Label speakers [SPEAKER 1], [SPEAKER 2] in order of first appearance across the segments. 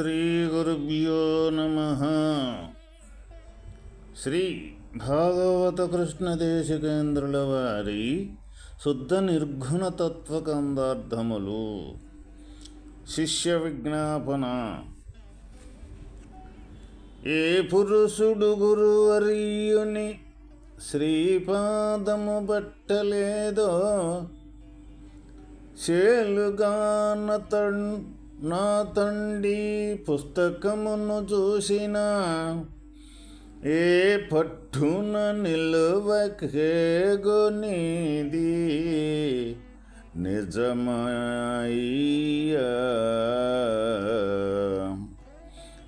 [SPEAKER 1] శ్రీగురుభ్యో నమ. శ్రీ భాగవత కృష్ణ దేశికేంద్రుల వారి శుద్ధ నిర్గుణ తత్వకందార్థములు. శిష్య విజ్ఞాపన ఏ పురుషుడు గురువర్యుని శ్రీపాదము పట్టలేదో చేలుగాన నా తండ్రి పుస్తకమును చూసిన ఏ పట్టున నిలువకేగొనిది నిజమయ్యా.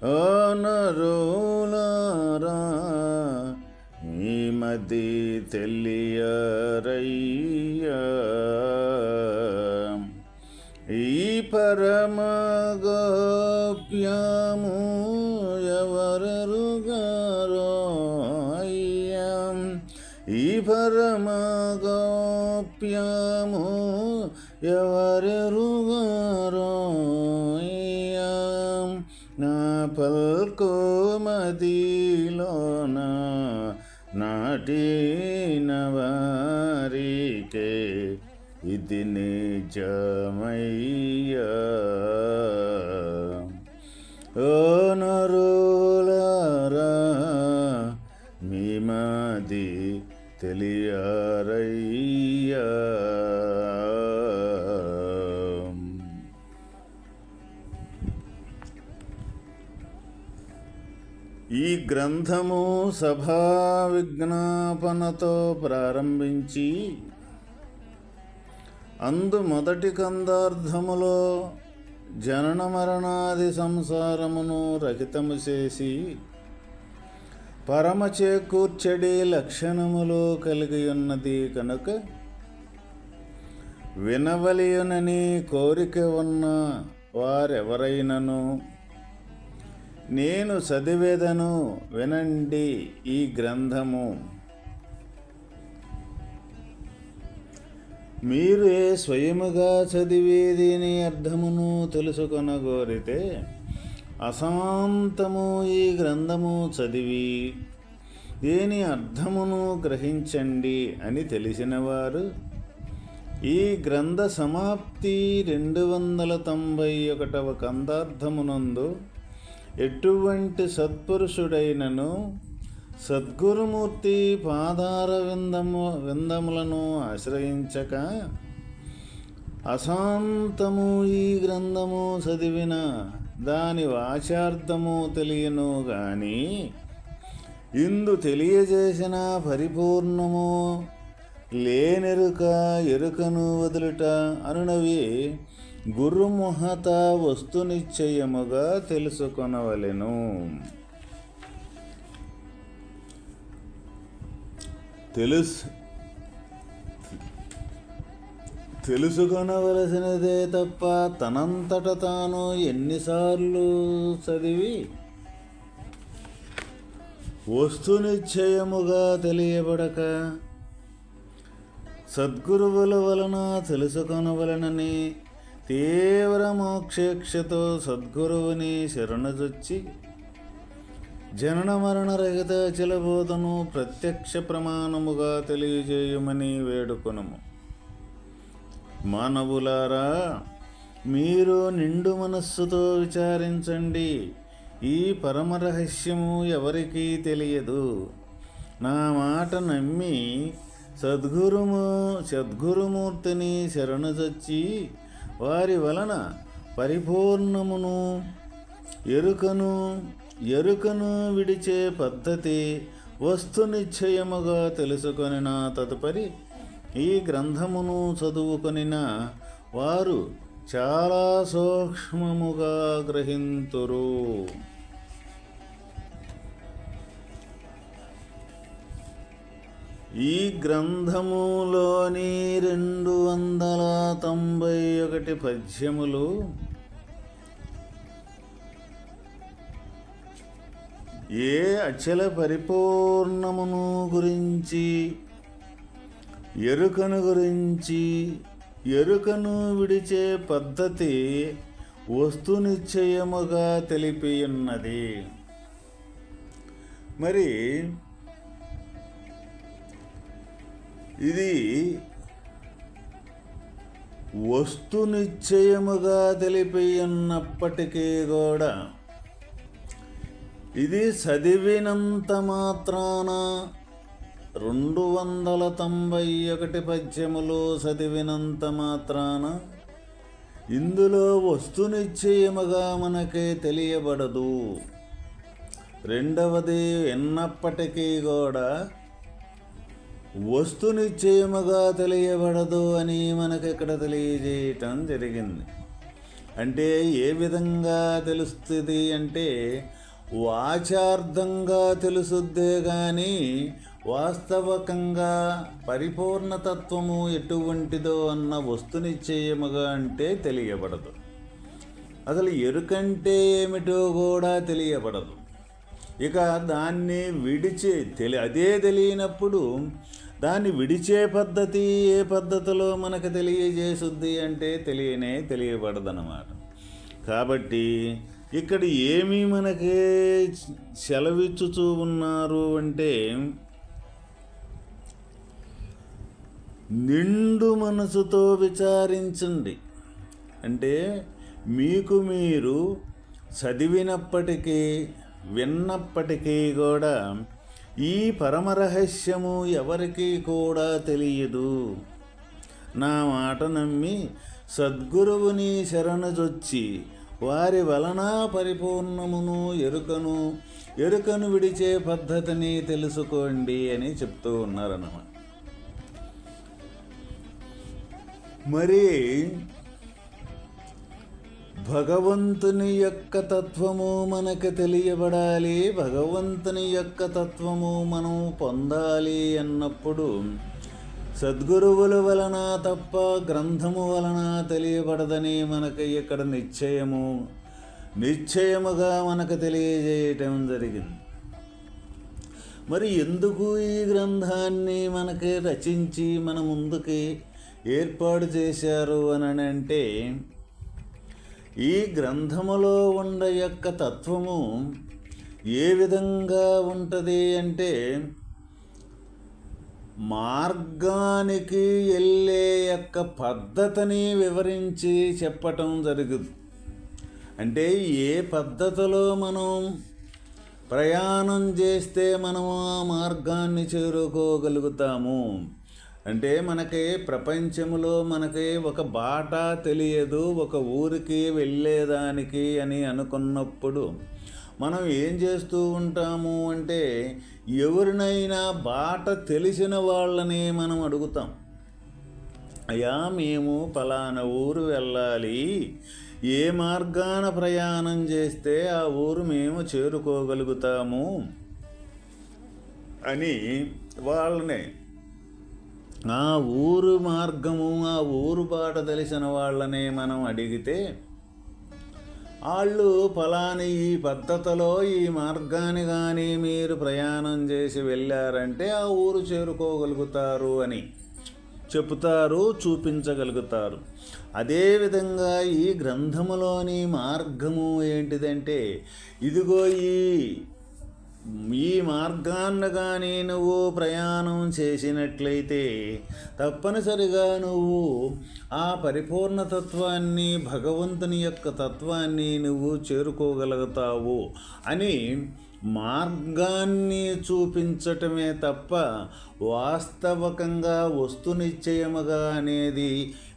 [SPEAKER 1] అనరులారా ఈ మది తెలియరయ్యా. పరమగోప్యము ఎవరరుగారో అయ్యా ఈ పరమగోప్యము ఎవరెరుగారో అయ్యా నా పల్కో మదిలోన ఇది నిజమయ్యా ఓ నరులారా మీ మాది తెలియారయ్యా. ఈ గ్రంథము సభా విజ్ఞాపనతో ప్రారంభించి అందు మొదటి కందార్థములో జనన మరణాది సంసారమును రహితము చేసి పరమ చేకూర్చడి లక్షణములు కలిగి ఉన్నది కనుక వినవలియునని కోరిక ఉన్న వారెవరైనను? నేను చదివేదను వినండి ఈ గ్రంథము. మీరే స్వయముగా చదివి దీని అర్థమును తెలుసుకొనగోరితే అశాంతము ఈ గ్రంథము చదివి దీని అర్థమును గ్రహించండి అని తెలిసినవారు. ఈ గ్రంథ సమాప్తి రెండు వందల తొంభై ఒకటవ కందార్థమునందు ఎటువంటి సత్పురుషుడైనను సద్గురుమూర్తి పాదార విందము విందములను ఆశ్రయించక అశాంతము ఈ గ్రంథము చదివిన దాని వాచార్థము తెలియను గాని ఇందు తెలియజేసిన పరిపూర్ణము లేనెరుక ఎరుకను వదులుట అనునవి వస్తు వస్తునిశ్చయముగా తెలుసుకొనవలెను. తెలుసు. తెలుసుకొనవలసినదే తప్ప తనంతట తాను ఎన్నిసార్లు చదివి వస్తునిశ్చయముగా తెలియబడక సద్గురువుల వలన తెలుసుకొనవలనని తీవ్ర మోక్షేక్షతో సద్గురువుని శరణజొచ్చి జనన మరణ రహిత చలబోధను ప్రత్యక్ష ప్రమాణముగా తెలియజేయమని వేడుకొనము. మానవులారా మీరు నిండు మనస్సుతో విచారించండి. ఈ పరమరహస్యము ఎవరికీ తెలియదు. నా మాట నమ్మి సద్గురుము సద్గురుమూర్తిని శరణుచొచ్చి వారి వలన పరిపూర్ణమును ఎరుకను ఎరుకను విడిచే పద్ధతి వస్తునిశ్చయముగా తెలుసుకొనిన తదుపరి ఈ గ్రంథమును చదువుకొనిన వారు చాలా సూక్ష్మముగా గ్రహింతురు. ఈ గ్రంథములోని రెండు వందల తొంభై ఒకటి పద్యములు ఏ అచల పరిపూర్ణమును గురించి ఎరుకను గురించి ఎరుకను విడిచే పద్ధతి వస్తునిశ్చయముగా తెలిపి ఉన్నది మరి ఇది వస్తు నిశ్చయముగా తెలిపి ఉన్నప్పటికీ కూడా ఇది చదివినంత మాత్రాన రెండు వందల తొంభై ఒకటి పద్యములు చదివినంత మాత్రాన ఇందులో వస్తు నిశ్చయముగా మనకే తెలియబడదు. రెండవది విన్నప్పటికీ కూడా వస్తు నిశ్చయముగా తెలియబడదు అని మనకి ఇక్కడ తెలియజేయటం జరిగింది. అంటే ఏ విధంగా తెలుస్తుంది అంటే వాచార్థంగా తెలుసుద్దే కానీ వాస్తవకంగా పరిపూర్ణతత్వము ఎటువంటిదో అన్న వస్తునిశ్చయముగా అంటే తెలియబడదు. అసలు ఎరుకంటే ఏమిటో కూడా తెలియబడదు. ఇక దాన్ని విడిచే తెలి అదే తెలియనప్పుడు దాన్ని విడిచే పద్ధతి ఏ పద్ధతిలో మనకు తెలియజేసుద్ది అంటే తెలియనే తెలియబడదన్నమాట. కాబట్టి ఇక్కడ ఏమి మనకి సెలవిచ్చుచూ ఉన్నారు అంటే నిండు మనసుతో విచారించండి. అంటే మీకు మీరు చదివినప్పటికీ విన్నప్పటికీ కూడా ఈ పరమరహస్యము ఎవరికీ కూడా తెలియదు. నా మాట నమ్మి సద్గురువుని శరణజొచ్చి వారి వలన పరిపూర్ణమును ఎరుకను ఎరుకను విడిచే పద్ధతిని తెలుసుకోండి అని చెప్తూ ఉన్నారన్నమాట. మరి భగవంతుని యొక్క తత్వము మనకు తెలియబడాలి భగవంతుని యొక్క తత్వము మనం పొందాలి అన్నప్పుడు సద్గురువుల వలన తప్ప గ్రంథము వలన తెలియబడదని మనకు ఇక్కడ నిశ్చయము. నిశ్చయముగా మనకు తెలియజేయటం జరిగింది. మరి ఎందుకు ఈ గ్రంథాన్ని మనకి రచించి మన ముందుకి ఏర్పాటు చేశారు అని అంటే ఈ గ్రంథములో ఉండ యొక్క తత్వము ఏ విధంగా ఉంటుంది అంటే మార్గానికి వెళ్ళే యొక్క పద్ధతిని వివరించి చెప్పటం జరుగుతుంది అంటే ఏ పద్ధతిలో మనం ప్రయాణం చేస్తే మనం ఆ మార్గాన్ని చేరుకోగలుగుతాము? అంటే మనకి ప్రపంచంలో మనకి ఒక బాట తెలియదు ఒక ఊరికి వెళ్ళేదానికి అని అనుకున్నప్పుడు మనం ఏం చేస్తూ ఉంటాము అంటే ఎవరినైనా బాట తెలిసిన వాళ్ళని మనం అడుగుతాం. అయ్యా మేము పలానా ఊరు వెళ్ళాలి. ఏ మార్గాన ప్రయాణం చేస్తే ఆ ఊరు మేము చేరుకోగలుగుతాము అని వాళ్ళనే. ఆ ఊరు మార్గము ఆ ఊరు బాట తెలిసిన వాళ్ళనే మనం అడిగితే వాళ్ళు ఫలాని ఈ పద్ధతిలో ఈ మార్గాన్ని కానీ మీరు ప్రయాణం చేసి వెళ్ళారంటే ఆ ఊరు చేరుకోగలుగుతారు అని చెప్తారు చూపించగలుగుతారు. అదేవిధంగా ఈ గ్రంథములోని మార్గము ఏంటిదంటే ఇదిగో ఈ ఈ మార్గాన్ని కానీ నువ్వు ప్రయాణం చేసినట్లయితే తప్పనిసరిగా నువ్వు ఆ పరిపూర్ణ తత్వాన్ని భగవంతుని యొక్క తత్వాన్ని నువ్వు చేరుకోగలుగుతావు అని మార్గాన్ని చూపించటమే తప్ప వాస్తవకంగా వస్తునిశ్చయముగా అనేది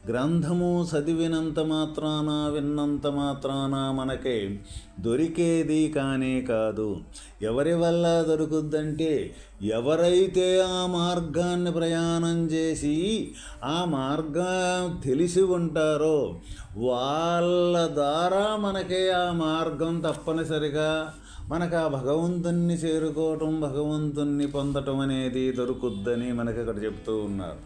[SPEAKER 1] గ్రంథము చదివినంత మాత్రాన విన్నంత మాత్రాన మనకే దొరికేది కానే కాదు. ఎవరి వల్ల దొరుకుద్దంటే ఎవరైతే ఆ మార్గాన్ని ప్రయాణం చేసి ఆ మార్గం తెలిసి ఉంటారో వాళ్ళ ద్వారా మనకే ఆ మార్గం తప్పనిసరిగా మనకు ఆ భగవంతుణ్ణి చేరుకోవటం భగవంతుణ్ణి పొందటం అనేది దొరుకుద్దని మనకి ఇక్కడ చెప్తూ ఉన్నారు.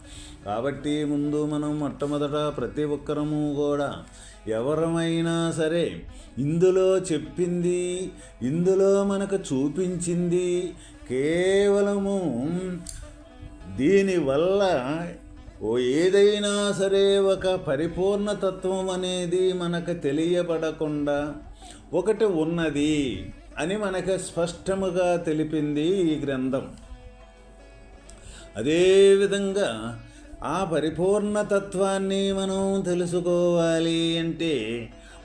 [SPEAKER 1] కాబట్టి ముందు మనం మొట్టమొదట ప్రతి ఒక్కరము కూడా ఎవరమైనా సరే ఇందులో చెప్పింది ఇందులో మనకు చూపించింది కేవలము దీనివల్ల ఓ ఏదైనా సరే ఒక పరిపూర్ణ తత్వం అనేది మనకు తెలియబడకుండా ఒకటి ఉన్నది. అని మనకు స్పష్టముగా తెలిపింది ఈ గ్రంథం. అదేవిధంగా ఆ పరిపూర్ణ తత్వాన్ని మనం తెలుసుకోవాలి అంటే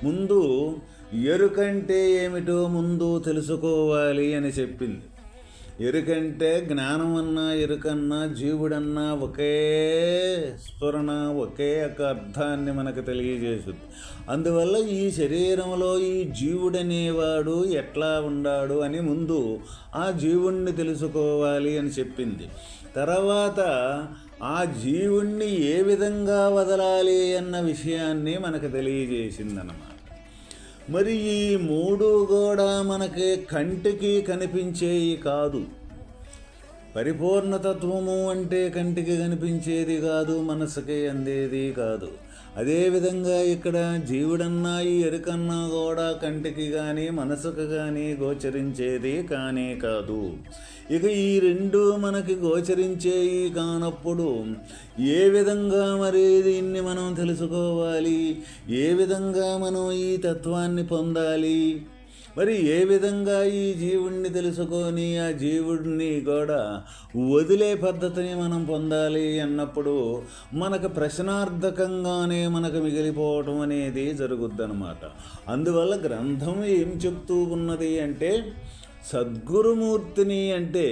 [SPEAKER 1] ముందు ఎరుకంటే ఏమిటో ముందు తెలుసుకోవాలి అని చెప్పింది. ఎరుకంటే జ్ఞానం అన్నా ఎరుకన్నా జీవుడన్నా ఒకే స్ఫురణ ఒకే ఒక అర్థాన్ని మనకు తెలియజేస్తుంది. అందువల్ల ఈ శరీరంలో ఈ జీవుడనేవాడు ఎట్లా ఉండాడు అని ముందు ఆ జీవుణ్ణి తెలుసుకోవాలి అని చెప్పింది. తర్వాత ఆ జీవుణ్ణి ఏ విధంగా వదలాలి అన్న విషయాన్ని మనకు తెలియజేసిందన్నమాట. మరి ఈ మూడు కూడా మనకి కంటికి కనిపించేవి కాదు. పరిపూర్ణతత్వము అంటే కంటికి కనిపించేది కాదు మనసుకి అందేది కాదు. అదేవిధంగా ఇక్కడ జీవుడన్నా ఈ ఎరుకన్నా కూడా కంటికి కానీ మనసుకు కానీ గోచరించేది కానే కాదు. ఇక ఈ రెండు మనకి గోచరించేవి కానప్పుడు ఏ విధంగా మరి దీన్ని మనం తెలుసుకోవాలి? ఏ విధంగా మనం ఈ తత్వాన్ని పొందాలి? మరి ఏ విధంగా ఈ జీవుణ్ణి తెలుసుకొని ఆ జీవుడిని కూడా వదిలే పద్ధతిని మనం పొందాలి అన్నప్పుడు మనకు ప్రశ్నార్థకంగానే మనకు మిగిలిపోవటం అనేది జరుగుద్దనమాట అందువల్ల గ్రంథం ఏం చెప్తూ ఉన్నది అంటే సద్గురుమూర్తిని అంటే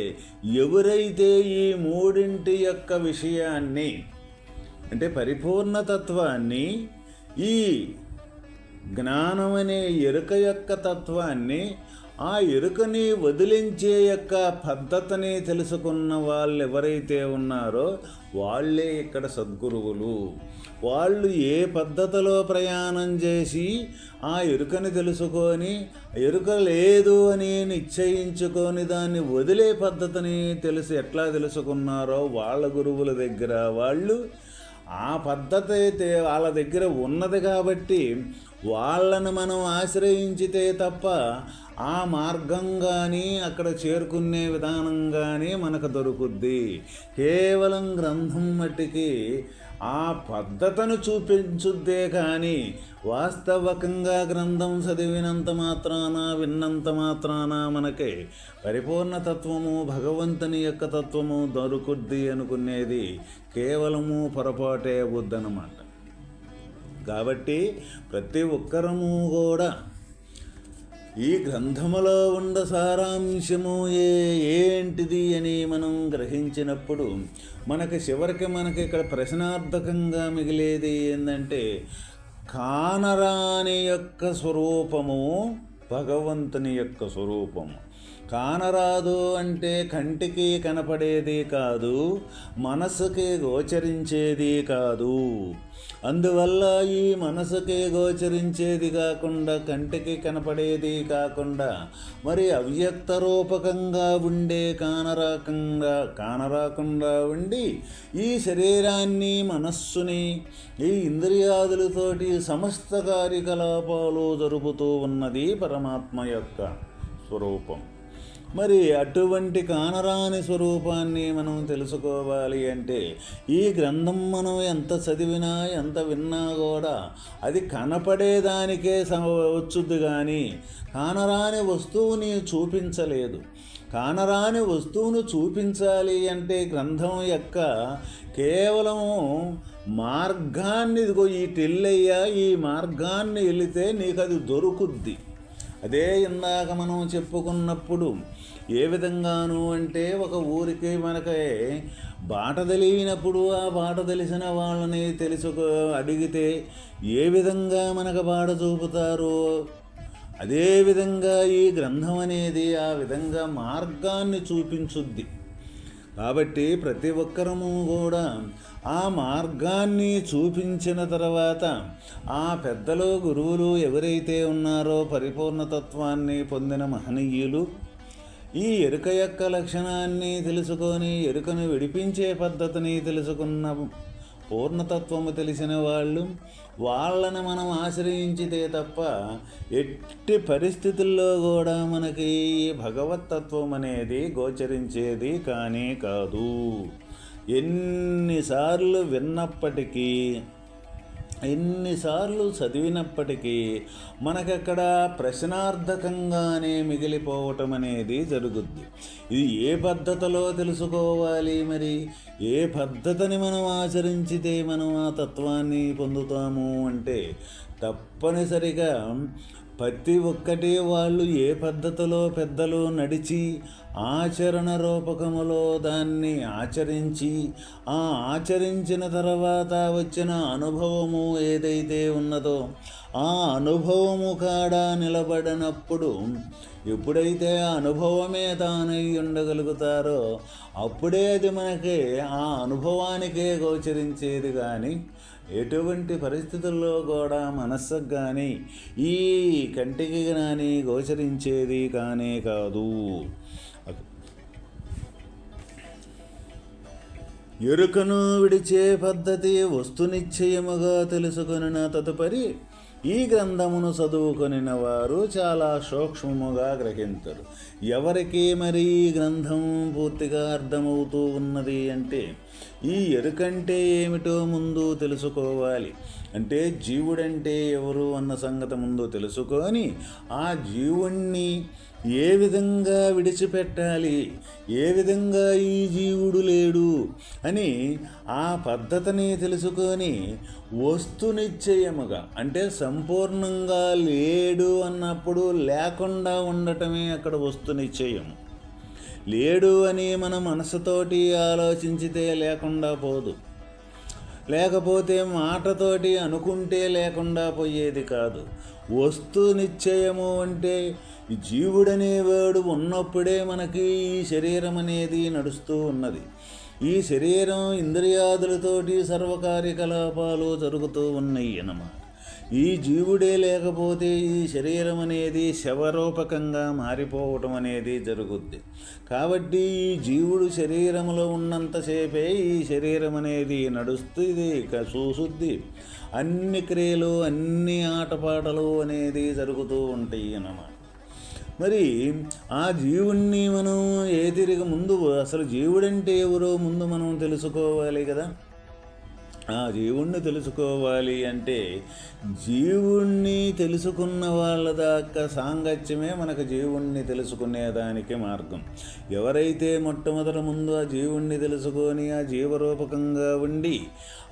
[SPEAKER 1] ఎవరైతే ఈ మూడింటి యొక్క విషయాన్ని అంటే పరిపూర్ణతత్వాన్ని ఈ జ్ఞానం అనే ఎరుక యొక్క తత్వాన్ని ఆ ఎరుకని వదిలించే యొక్క పద్ధతిని తెలుసుకున్న వాళ్ళు ఎవరైతే ఉన్నారో వాళ్ళే ఇక్కడ సద్గురువులు. వాళ్ళు ఏ పద్ధతిలో ప్రయాణం చేసి ఆ ఎరుకని తెలుసుకొని ఎరుక లేదు అని నిశ్చయించుకొని దాన్ని వదిలే పద్ధతిని తెలిసి ఎట్లా తెలుసుకున్నారో వాళ్ళ గురువుల దగ్గర వాళ్ళు ఆ పద్ధతి అయితే వాళ్ళ దగ్గర ఉన్నది కాబట్టి వాళ్ళను మనం ఆశ్రయించితే తప్ప ఆ మార్గంగానే అక్కడ చేరుకునే విధానం కానీ మనకు దొరుకుద్ది. కేవలం గ్రంథం మట్టికి ఆ పద్ధతను చూపించుద్దే కానీ వాస్తవకంగా గ్రంథం చదివినంత మాత్రాన విన్నంత మాత్రాన మనకి పరిపూర్ణతత్వము భగవంతుని యొక్క తత్వము దొరుకుద్ది అనుకునేది కేవలము పొరపాటే వద్దనమాట కాబట్టి ప్రతి ఒక్కరము కూడా ఈ గ్రంథములో ఉండ సారాంశము ఏ ఏంటిది అని మనం గ్రహించినప్పుడు మనకి చివరికి మనకి ఇక్కడ ప్రశ్నార్థకంగా మిగిలేది ఏంటంటే కానరాని యొక్క స్వరూపము భగవంతుని యొక్క స్వరూపము. కానరాదు అంటే కంటికి కనపడేది కాదు మనసుకి గోచరించేది కాదు. అందువల్ల ఈ మనసుకి గోచరించేది కాకుండా కంటికి కనపడేది కాకుండా మరి అవ్యక్త రూపకంగా ఉండే కానరాకంగా కానరాకుండా ఉండి ఈ శరీరాన్ని మనస్సుని ఈ ఇంద్రియాదులతోటి సమస్త కార్యకలాపాలు జరుపుతూ ఉన్నది పరమాత్మ యొక్క స్వరూపం. మరి అటువంటి కానరాని స్వరూపాన్ని మనం తెలుసుకోవాలి అంటే ఈ గ్రంథం మనం ఎంత చదివినా ఎంత విన్నా కూడా అది కనపడేదానికే వచ్చుద్ది కానీ కానరాని వస్తువుని చూపించలేదు. కానరాని వస్తువును చూపించాలి అంటే గ్రంథం యొక్క కేవలము మార్గాన్ని ఇదిగో ఈ టెల్లయ్యా ఈ మార్గాన్ని వెళితే నీకు అది దొరుకుద్ది. అదే ఇందాక మనం చెప్పుకున్నప్పుడు ఏ విధంగాను అంటే ఒక ఊరికి మనకి బాట తెలియనప్పుడు ఆ బాట తెలిసిన వాళ్ళని తెలుసుకో అడిగితే ఏ విధంగా మనకు బాట చూపుతారో? అదేవిధంగా ఈ గ్రంథం అనేది ఆ విధంగా మార్గాన్ని చూపించుద్ది. కాబట్టి ప్రతి ఒక్కరము కూడా ఆ మార్గాన్ని చూపించిన తర్వాత ఆ పెద్దలు గురువులు ఎవరైతే ఉన్నారో పరిపూర్ణతత్వాన్ని పొందిన మహనీయులు ఈ ఎరుక యొక్క లక్షణాన్ని తెలుసుకొని ఎరుకను విడిపించే పద్ధతిని తెలుసుకున్న పూర్ణతత్వము తెలిసిన వాళ్ళు వాళ్ళని మనం ఆశ్రయించితే తప్ప ఎట్టి పరిస్థితుల్లో కూడా మనకి ఈ భగవతత్వం అనేది గోచరించేది కానీ కాదు. ఎన్నిసార్లు విన్నప్పటికీ ఎన్నిసార్లు చదివినప్పటికీ మనకక్కడ ప్రశ్నార్థకంగానే మిగిలిపోవటం అనేది జరుగుద్ది. ఇది ఏ పద్ధతిలో తెలుసుకోవాలి మరి? ఏ పద్ధతిని మనం ఆచరించితే మనం ఆ తత్వాన్ని పొందుతాము అంటే తప్పనిసరిగా ప్రతి ఒక్కటి వాళ్ళు ఏ పద్ధతిలో పెద్దలు నడిచి ఆచరణ రూపకములో దాన్ని ఆచరించి ఆ ఆచరించిన తర్వాత వచ్చిన అనుభవము ఏదైతే ఉన్నదో ఆ అనుభవము కాడ నిలబడినప్పుడు ఎప్పుడైతే ఆ అనుభవమే తానై ఉండగలుగుతారో అప్పుడే అది మనకి ఆ అనుభవానికే గోచరించేది కానీ ఎటువంటి పరిస్థితుల్లో కూడా మనస్సుకు కానీ ఈ కంటికి కానీ గోచరించేది కానే కాదు. ఎరుకను విడిచే పద్ధతి వస్తునిశ్చయముగా తెలుసుకున్న తదుపరి ఈ గ్రంథమును చదువుకొనిన వారు చాలా సూక్ష్మముగా గ్రహించరు ఎవరికి మరి ఈ గ్రంథం పూర్తిగా అర్థమవుతూ ఉన్నది అంటే ఈ ఎరుకంటే ఏమిటో ముందు తెలుసుకోవాలి. అంటే జీవుడంటే ఎవరు అన్న సంగతి ముందు తెలుసుకొని ఆ జీవుణ్ణి ఏ విధంగా విడిచిపెట్టాలి? ఏ విధంగా ఈ జీవుడు లేడు? అని ఆ పద్ధతిని తెలుసుకొని వస్తునిశ్చయముగా అంటే సంపూర్ణంగా లేడు అన్నప్పుడు లేకుండా ఉండటమే అక్కడ వస్తునిశ్చయం. లేడు అని మన మనసుతోటి ఆలోచించితే లేకుండా పోదు. లేకపోతే మాటతోటి అనుకుంటే లేకుండా పోయేది కాదు. వస్తు నిశ్చయము అంటే జీవుడనేవాడు ఉన్నప్పుడే మనకి ఈ శరీరం అనేది నడుస్తూ ఉన్నది. ఈ శరీరం ఇంద్రియాదులతోటి సర్వకార్యకలాపాలు జరుగుతూ ఉన్నాయి అన్నమాట. ఈ జీవుడే లేకపోతే ఈ శరీరం అనేది శవరూపకంగా మారిపోవటం అనేది జరుగుద్ది. కాబట్టి ఈ జీవుడు శరీరంలో ఉన్నంతసేపే ఈ శరీరం అనేది నడుస్తుంది చూసుద్ది. అన్ని క్రియలు అన్ని ఆటపాటలు అనేది జరుగుతూ ఉంటాయి అన్నమాట. మరి ఆ జీవుణ్ణి మనం ఏ తిరిగి ముందు అసలు జీవుడంటే ఎవరో ముందు మనం తెలుసుకోవాలి కదా. ఆ జీవుణ్ణి తెలుసుకోవాలి అంటే జీవుణ్ణి తెలుసుకున్న వాళ్ళ దాకా సాంగత్యమే మనకు జీవుణ్ణి తెలుసుకునేదానికి మార్గం. ఎవరైతే మొట్టమొదట ముందు ఆ జీవుణ్ణి తెలుసుకొని ఆ జీవరూపకంగా ఉండి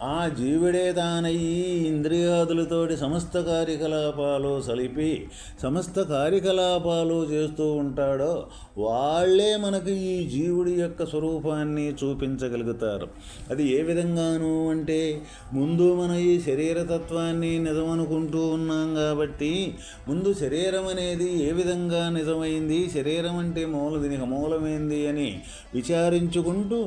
[SPEAKER 1] ఆ జీవుడే తానయ్యి ఇంద్రియాదులతోటి సమస్త కార్యకలాపాలు సలిపి సమస్త కార్యకలాపాలు చేస్తూ ఉంటాడో వాళ్ళే మనకు ఈ జీవుడి యొక్క స్వరూపాన్ని చూపించగలుగుతారు. అది ఏ విధంగాను అంటే ముందు మన ఈ శరీరతత్వాన్ని నిజమనుకుంటూ ఉన్నాం కాబట్టి ముందు శరీరం అనేది ఏ విధంగా నిజమైంది? శరీరం అంటే మూల దీనికి మూలమైంది అని విచారించుకుంటూ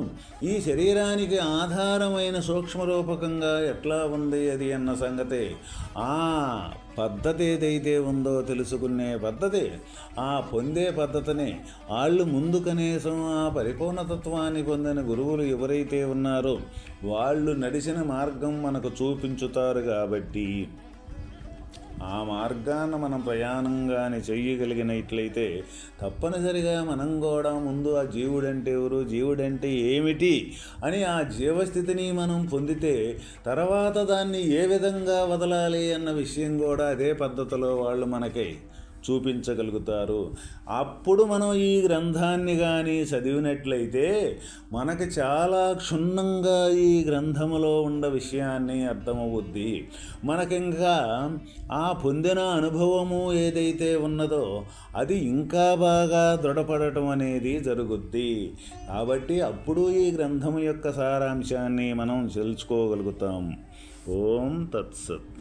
[SPEAKER 1] ఈ శరీరానికి ఆధారమైన సూక్ష్మరూపకంగా ఎట్లా ఉంది అది అన్న సంగతి. ఆ పద్ధతి ఏదైతే ఉందో తెలుసుకునే పద్ధతి ఆ పొందే పద్ధతిని వాళ్ళు ముందు కనీసం ఆ పరిపూర్ణతత్వాన్ని పొందిన గురువులు ఎవరైతే ఉన్నారో వాళ్ళు నడిచిన మార్గం మనకు చూపించుతారు కాబట్టి ఆ మార్గాన్ని మనం ప్రయాణంగాని చెయ్యగలిగినట్లయితే తప్పనిసరిగా మనం కూడా ముందు ఆ జీవుడంటే ఎవరు జీవుడంటే ఏమిటి అని ఆ జీవస్థితిని మనం పొందితే తర్వాత దాన్ని ఏ విధంగా వదలాలి అన్న విషయం కూడా అదే పద్ధతిలో వాళ్ళు మనకి. చూపించగలుగుతారు. అప్పుడు మనం ఈ గ్రంథాన్ని కానీ చదివినట్లయితే మనకి చాలా క్షుణ్ణంగా ఈ గ్రంథములో ఉన్న విషయాన్ని అర్థమవుద్ది. మనకింకా ఆ పొందిన అనుభవము ఏదైతే ఉన్నదో అది ఇంకా బాగా దృఢపడటం అనేది జరుగుద్ది. కాబట్టి అప్పుడు ఈ గ్రంథము యొక్క సారాంశాన్ని మనం తెలుసుకోగలుగుతాం. ఓం తత్సత్.